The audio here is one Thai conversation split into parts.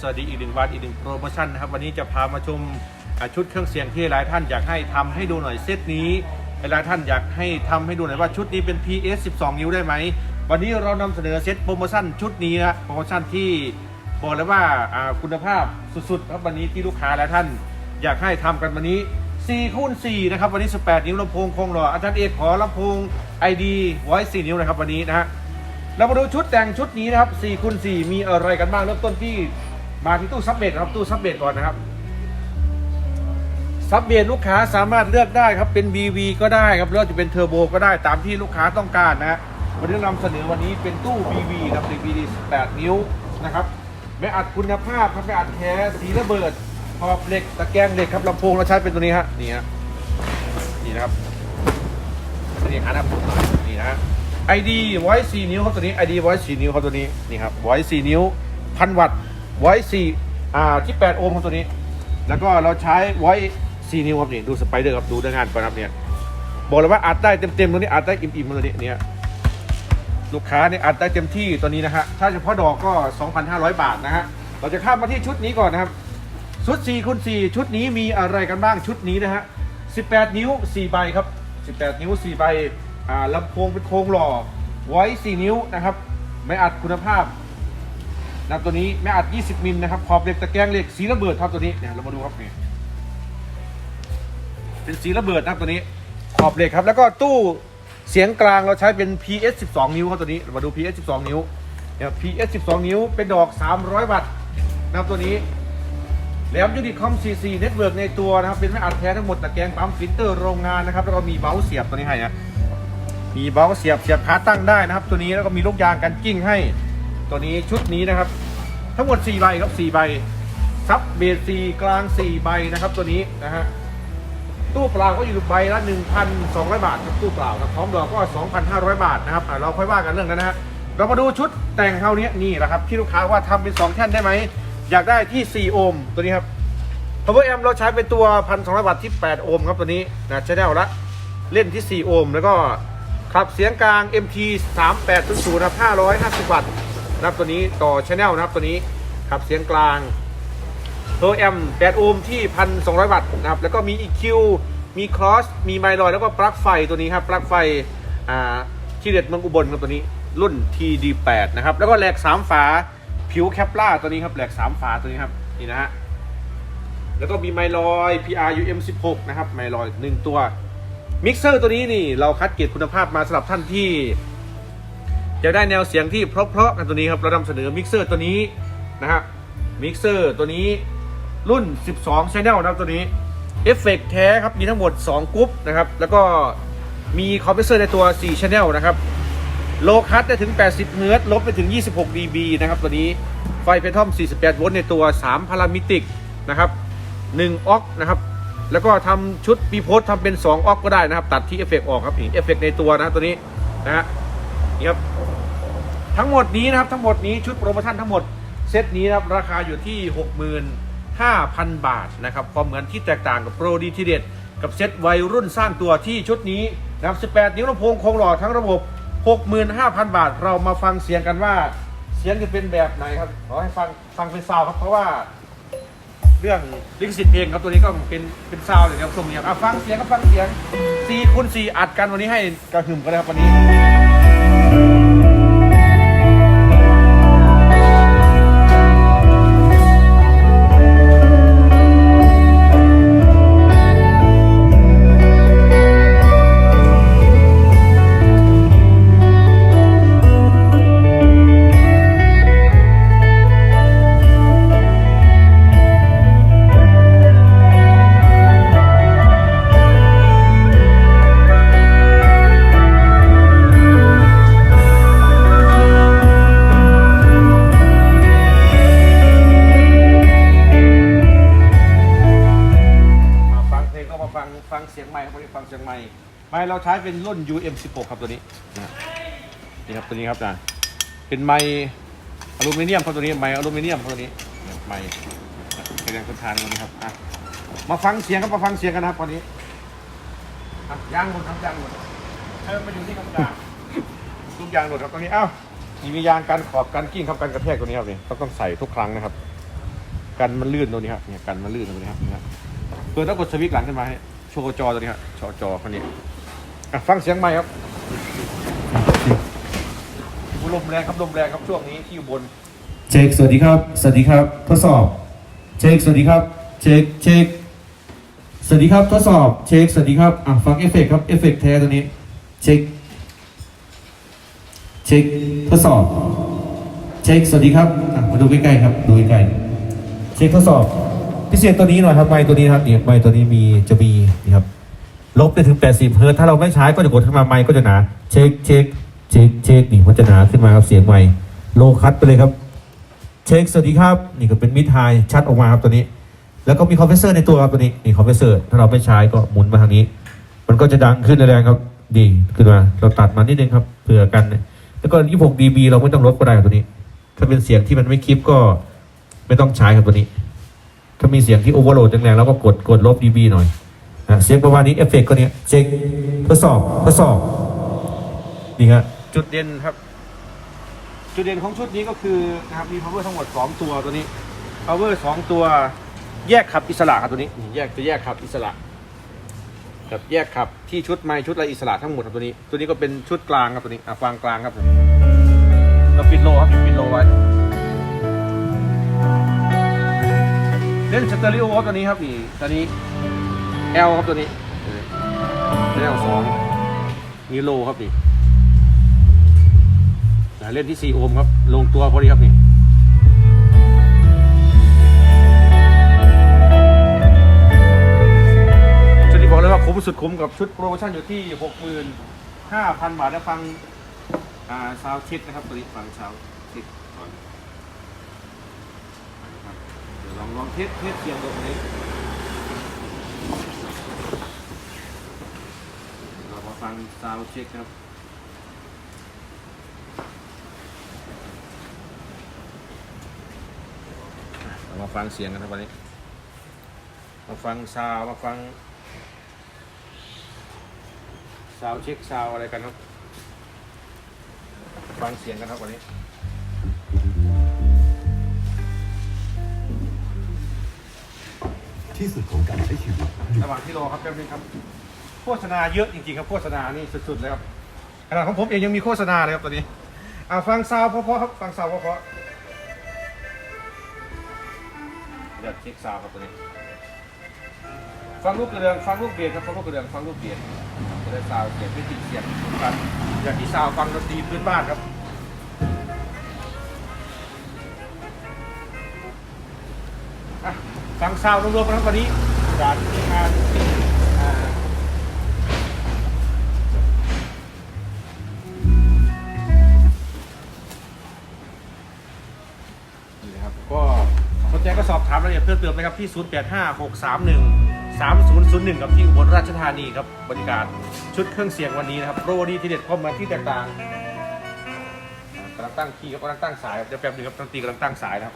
สวัสดีอีกหนึ่งวันอีกหนึ่งโปรโมชั่นนะครับวันนี้จะพามาชมชุดเครื่องเสียงที่หลายท่านอยากให้ทำให้ดูหน่อยเซตนี้หลายท่านอยากให้ทำให้ดูหน่อยว่าชุดนี้เป็น PS 12 นิ้วได้ไหมวันนี้เรานำเสนอเซตโปรโมชั่นชุดนี้นะโปรโมชั่นที่บอกเลยว่าอ่าคุณภาพสุดๆครับวันนี้ที่ลูกค้าและท่านอยากให้ทำกันวันนี้4คูณ4นะครับวันนี้ 18 นิ้วลำโพงคงหล่ออาจารย์เอกขอลำโพง ID ไว้4นิ้วนะครับวันนี้นะฮะเรามาดูชุดแต่งชุดนี้นะครับ4คูณ4มีอะไรกันบ้างเริ่มต้นที่ มาที่ตู้ซับเบดครับตู้ซับเบดก่อนนะครับซับเบดลูกค้าสามารถเลือกได้ครับเป็น BV ก็ได้ครับหรือว่าจะเป็นเทอร์โบก็ได้ตามที่ลูกค้าต้องการนะฮะวันนี้นำเสนอวันนี้เป็นตู้ BV ครับ BV 18 นิ้วนะครับไม่อัดคุณภาพครับไม่อัดแท้สีระเบิดขอบเหล็กตะแกรงเหล็กครับลำโพงเราใช้เป็นตัวนี้ฮะนี่ฮะนี่นะครับนี่ครับนี่นะฮะ ID ไว้4นิ้วครับตัวนี้ ID ไว้4นิ้วครับตัวนี้นี่ครับไว้4นิ้วพันวัตต์ ไว้4อ่าที่ 8 โอห์มครับตัวนี้ แล้วก็เราใช้ไว้4นิ้วครับนี่ดูสไปเดอร์ครับดูด้งานก่อนครับเนี่ยบอกเลยว่าอัดได้เต็มๆตัวนี้อัดได้อิ่มๆตัวนี้เนี่ยลูกค้าเนี่ยอัดได้เต็มที่ตัวนี้นะฮะถ้าเฉพาะดอกก็ 2,500 บาทนะฮะเราจะข้ามมาที่ชุดนี้ก่อนนะครับ ชุด4คูณ4ชุดนี้มีอะไรกันบ้างชุดนี้นะฮะ18 นิ้ว 4 ใบครับ 18 นิ้ว 4 ใบอ่าลำโพงเป็นโครงหล่อไว้ 4 นิ้วนะครับ ไม่อัดคุณภาพ นะตัวนี้ไม่อัด 20 มิลนะครับขอบเหล็กตะแกรงเหล็กสีระเบิดครับตัวนี้เนี่ยเรามาดูครับนี่เป็นสีระเบิดนะครับตัวนี้ขอบเหล็กครับ แล้วก็ตู้เสียงกลางเราใช้เป็น PS 12 นิ้วครับตัวนี้เรามาดู PS 12 นิ้วเนี่ย PS 12 นิ้วเป็นดอก 300 วัตต์นะครับตัวนี้แหลมยูนิคอม CC เน็ตเวิร์กในตัวนะครับเป็นไม่อัดแท้ทั้งหมดตะแกรงปั๊มฟิลเตอร์โรงงานนะครับแล้วก็มีเบลเสียบตัวนี้ให้นะมีเบลเสียบเสียบขาตั้งได้นะครับ ตัวนี้แล้วก็มีลูกยางกันกิ้งให้ ตัวนี้ชุดนี้นะครับ ทั้งหมด4ใบครับ4ใบซับเบส4กลาง 4 ใบนะครับตัวนี้นะฮะตู้เปล่าก็อยู่ใบละ 1,200 บาทครับตู้เปล่าครับพร้อมดอกก็ 2,500 บาทนะครับเราค่อยว่ากันเรื่องนั้นนะฮะเรามาดูชุดแต่งเท่านี้นี่แหละครับที่ลูกค้าว่าทำเป็น 2 แท่นได้ไหมอยากได้ที่ 4 โอห์มตัวนี้ครับ power amp เราใช้เป็นตัว 1,200 วัตต์ที่ 8 โอห์มครับตัวนี้นะใช้ได้ละเล่นที่ 4 โอห์มแล้วก็ขับเสียงกลาง MT 3800นะครับ550 วัตต์ นะครับตัวนี้ต่อชแนลนะครับตัวนี้ขับเสียงกลางตัวแอม8โอห์มที่ 1,200 วัตต์นะครับแล้วก็มี EQ มีครอสมีไมลอยแล้วก็ปลั๊กไฟตัวนี้ครับปลั๊กไฟอ่าที่เด็ดเมืองอุบลครับตัวนี้รุ่น TD8 นะครับแล้วก็แหลก 3 ฝาผิวแคปล่าตัวนี้ครับแหลก 3 ฝาตัวนี้ครับนี่นะฮะแล้วก็มีไมลอย PRUM16 นะครับไมลอย 1 ตัวมิกเซอร์ตัวนี้นี่เราคัดเกรดคุณภาพมาสำหรับท่านที่ จะได้แนวเสียงที่เพราะๆกันตัวนี้ครับเรานำเสนอมิกเซอร์ตัวนี้นะฮะมิกเซอร์ตัวนี้รุ่น 12 Channel นะครับตัวนี้เอฟเฟกแท้ครับมีทั้งหมด 2กรุ๊ปนะครับแล้วก็มีคอมเพรสเซอร์ในตัว 4 Channel นะครับโลคัตได้ถึง 80เฮิร์ตลบไปถึง 26 dB นะครับตัวนี้ไฟเพทอม 48 โวลต์ในตัว 3 พารามิติกนะครับ1ออกนะครับแล้วก็ทำชุดปีโพสทำเป็น 2ออกก็ได้นะครับ ตัดที่เอฟเฟกออกครับนี่เอฟเฟกในตัวนะตัวนี้นะฮะ นี่ครับทั้งหมดนี้นะครับทั้งหมดนี้ชุดโปรโมชั่นทั้งหมดเซตนี้นะครับราคาอยู่ที่ 65,000 บาทนะครับความเหมือนที่แตกต่างกับโปรดีทีเด็ดกับเซตวัยรุ่นสร้างตัวที่ชุดนี้นะครับ 18 นิ้วลำโพงคงหล่อทั้งระบบ 65,000 บาท เรามาฟังเสียงกันว่า เสียงจะเป็นแบบไหนครับขอให้ฟังฟังเป็นซาวครับเพราะว่า เรื่องลิขสิทธิ์เพลงครับตัวนี้ก็เป็นเป็นซาวด์เลยครับส่งอย่างอะฟังเสียงครับฟังเสียง4คูณ4อัดกันวันนี้ให้กระหึ่มกันเลยครับวันนี้ เสียงไมค์ไมค์เราใช้เป็นรุ่น UM16 ครับตัวนี้นะนี่ครับตัวนี้ครับนะเป็นไมค์อลูมิเนียมครับตัวนี้ไมค์อลูมิเนียมครับตัวนี้ไมค์แสดงคุณทานวันนี้ครับอะมาฟังเสียงครับมาฟังเสียงกันนะครับวันนี้อะยางหมดครับย่างหมดเชิญมาอยู่ที่กำลังทุกยางหมดครับตรงนี้อ้าวนี่มียางกันขอบกันกิ้งครับกันกระแทกตัวนี้ครับนี่ต้องต้องใส่ทุกครั้งนะครับ กันมันลื่นตรงนี้ครับเนี่ยกันมันลื่นตรงนี้ครับนะครับเปิดแล้วกดสวิตช์หลังขึ้นมาเนี่ย ว์จอตัวนี้ครับจอจอคันนี้อะฟังเสียงใหม่ครับลมแรงครับลมแรงครับช่วงนี้ที่อยู่บน เช็คสวัสดีครับ สวัสดีครับ ทดสอบ เช็คสวัสดีครับ เช็คเช็คสวัสดีครับทดสอบเช็คสวัสดีครับอะฟังเอฟเฟกต์ครับเอฟเฟกต์แท้ตัวนี้ เช็คเช็คทดสอบ เช็คสวัสดีครับอะมาดูใกล้ๆครับดูใกล้ๆเช็คทดสอบ พิเศษตัวนี้หน่อยครับไมค์ตัวนี้นะครับนี่ไมค์ตัวนี้มีจะมีนี่ครับลบได้ถึง 80เฮิร์ตถ้าเราไม่ใช้ก็จะกดขึ้นมาไมค์ก็จะหนาเช็คเช็คเช็คเช็คนี่มันจะหนาขึ้นมาครับเสียงไมค์โลคัตไปเลยครับ เช็คสวัสดีครับ นี่ก็เป็นมิดไฮชัดออกมาครับตัวนี้ แล้วก็มีคอมเพรสเซอร์ในตัวครับตัวนี้นี่คอมเพรสเซอร์ถ้าเราไม่ใช้ก็หมุนมาทางนี้ มันก็จะดังขึ้นแรงครับดีขึ้นมาเราตัดมานิดนึงครับเผื่อกัน แล้วก็ 26 dB เราไม่ต้องลดก็ได้ครับตัวนี้ ถ้าเป็นเสียงที่มันไม่คลิปก็ไม่ต้องใช้ครับตัวนี้ ถ้ามีเสียงที่โอเวอร์โหลดแรงๆเราก็กดกดลบ dB หน่อยอะเสียงประมาณนี้เอฟเฟกต์ก็เนี้ยเช็คทดสอบทดสอบนี่ครับจุดเด่นครับ จุดเด่นของชุดนี้ก็คือนะครับมี power ทั้งหมด 2 ตัวตัวนี้ power 2 ตัวแยกขับอิสระครับตัวนี้นี่แยกจะแยกขับอิสระแบบแยกขับที่ชุดไม้ชุดอะไรอิสระทั้งหมดครับตัวนี้ ตัวนี้ก็เป็นชุดกลางครับตัวนี้อะฟังกลางครับเราปิดโลครับปิดโลไว้ เล่นสเตอริโอครับตัวนี้ครับนี่ตัวนี้ L ครับตัวนี้เล่น L สองนี่โลครับนี่เล่นที่4โอห์มครับ ลงตัวพอดีครับนี่ชุดนี้บอกเลยว่าคุ้มสุดคุ้มกับชุดโปรโมชั่นอยู่ที่ 65,000 บาทนะฟัง อ่า ซาวชิดนะครับตัวนี้ฟังซาวชิดก่อนนะครับเดี๋ยว ลองลองเทสเทสเสียงดูตรงนี้เรามาฟังซาวเช็คครับเรามาฟังเสียงกันครับวันนี้ มาฟังซาวมาฟังซาวเช็คซาวอะไรกันครับฟังเสียงกันครับวันนี้ ที่สุดของการใช้ชีวิต ระหว่างที่รอครับแป๊บนึงครับ โฆษณาเยอะจริงๆครับโฆษณานี่สุดๆเลยครับขนาดของผมเองยังมีโฆษณาเลยครับตอนนี้อ่าฟังซาวเพราะๆครับฟังซาวเพราะๆเดี๋ยวเช็คซาวครับตัวนี้ ฟังลูกกระเดืองฟังลูกเบียดครับฟังลูกกระเดืองฟังลูกเบียดจะได้ซาวเสียงไม่ติดเสียงกันอย่างที่ซาวฟังดนตรีพื้นบ้านครับ ซาวรวมๆกันครับวันนี้จากทีมงานนี่นะครับก็สนใจก็สอบถามรายละเอียดเพิ่มเติมนะครับที่ 085631 3001กับที่อุบลราชธานีครับบริการชุดเครื่องเสียงวันนี้นะครับโรดีที่เด็ดข้อมาที่แตกต่างกำลังตั้งคีย์กับกำลังตั้งสายเดี๋ยวแป๊บนึงครับดนตรีกำลังตั้งสายนะครับ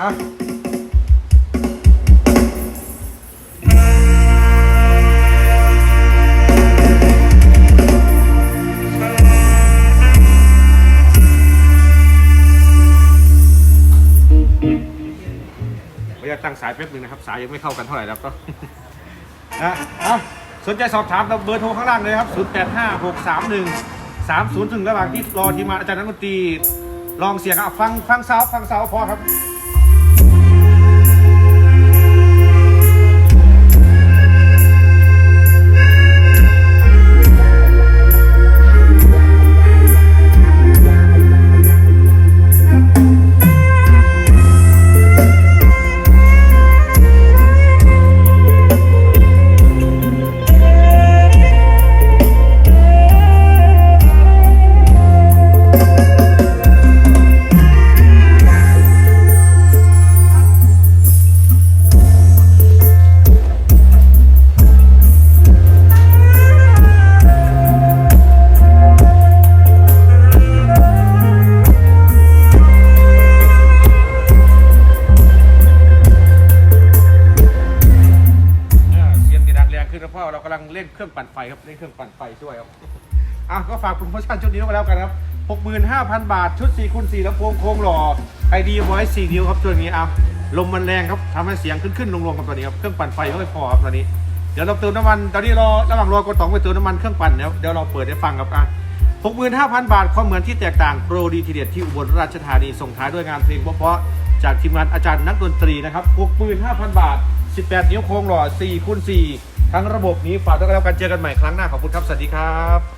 อะ ตั้งสายแป๊บนึงนะครับ สายยังไม่เข้ากันเท่าไหร่แล้วก็อะอะสนใจสอบถามเบอร์โทรข้างล่างเลยครับ 0 8 5 6 3 1 3 0ถึงระหว่างที่รอทีมงานอาจารย์นักดนตรีลองเสียงอะฟังฟังเสาร์ฟังเสาร์พอครับ กำลังเล่นเครื่องปั่นไฟครับเล่นเครื่องปั่นไฟช่วยครับอะก็ฝากโปรโมชั่นชุดนี้ไว้แล้วกันครับ65,000 บาทชุด4คูณ4ลำโพงโครงหล่อไอดีไว้4นิ้วครับตัวนี้อะลมมันแรงครับทำให้เสียงขึ้นขึ้นลงลงครับตัวนี้ครับเครื่องปั่นไฟก็ไม่พอครับตัวนี้เดี๋ยวเราเติมน้ำมันตอนนี้รอระหว่างรอกดต่องไปเติมน้ำมันเครื่องปั่นเดี๋ยวเดี๋ยวเราเปิดให้ฟังครับอะ65,000 บาทความเหมือนที่แตกต่างโปรดีทีเด็ดที่อุบลราชธานีส่งท้ายด้วยงานเพลงเพราะๆจากทีมงานอาจารย์นักดนตรีนะครับ65,000 บาท 18 นิ้วโครงหล่อ4คูณ4 ทั้งระบบนี้ฝากด้วยกันแล้วกันเจอกันใหม่ครั้งหน้าขอบคุณครับสวัสดีครับ